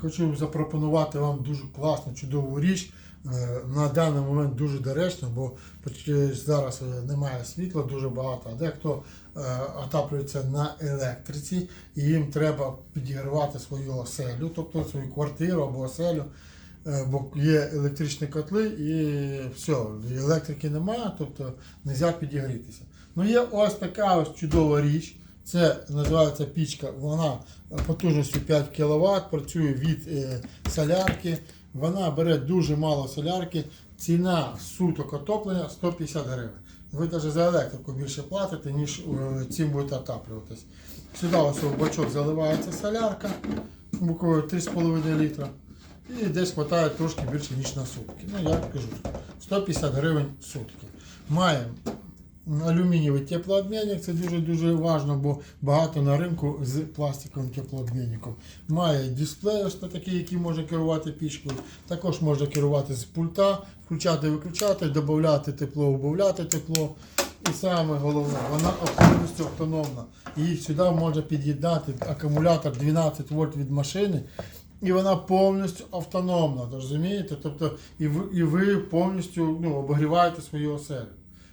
Хочу запропонувати вам дуже класну, чудову річ. Е, На даний момент дуже доречно, бо зараз е, немає світла дуже багато, а дехто е, отаплюється на електриці, і їм треба підігрівати свою оселю, тобто свою квартиру або оселю. Е, Бо є електричні котли і все, електрики немає, тобто не можна підігрітися. Ну є ось така ось чудова річ. Це називається пічка, вона потужністю 5 кВт, працює від е, солярки. Вона бере дуже мало солярки. Ціна суток отоплення 150 гривень. Ви навіть за електрику більше платите, ніж е, цим будете отаплюватись. Сюди ось в бачок заливається солярка, буквою 3,5 літра. І десь вистачає трошки більше, ніж на сутки. Ну, я кажу, 150 гривень сутки. Маємо алюмінієвий теплообмінник, це дуже-дуже важливо, бо багато на ринку з пластиковим теплообмінником. Має дисплей, ось такий, який може керувати пічкою. Також може керувати з пульта, включати, виключати, додати тепло, убавляти тепло. І саме головне, вона повністю автономна. Її сюди може під'єднати акумулятор 12 вольт від машини. І вона повністю автономна, розумієте? Тобто і ви, і ви повністю ну, обогріваєте свою оселю.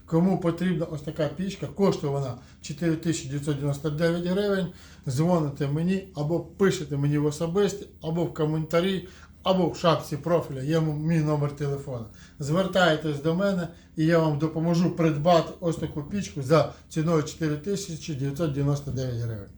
Кому потрібна ось така пічка, коштує вона 4999 гривень. Дзвоните мені або пишете мені в особисті, або в коментарі, або в шапці профіля. Є мій номер телефона. Звертайтесь до мене і я вам допоможу придбати ось таку пічку за ціною 4999 гривень.